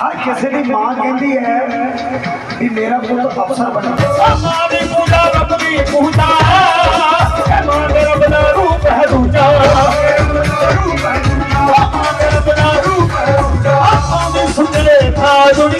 ਹਰ ਕਿਸੇ ਦੀ ਮਾਂ ਕਹਿੰਦੀ ਹੈ ਵੀ ਮੇਰਾ ਪੁੱਤ ਅਫਸਰ ਬਣੇ। ਮਾਂ ਦੀ ਪੂਜਾ ਰੱਬ ਦੀ ਪੂਜਾ। ਮਾਂ ਦੇ ਰੱਬ ਦਾ ਰੂਪ ਹੈ ਦੂਜਾ। ਮਾਂ ਦੇ ਰੱਬ ਦਾ ਰੂਪ ਹੈ ਦੂਜਾ। ਆਪਾਂ ਦੇ ਸੁਣਦੇ ਥਾ ਦੁਨੀਆ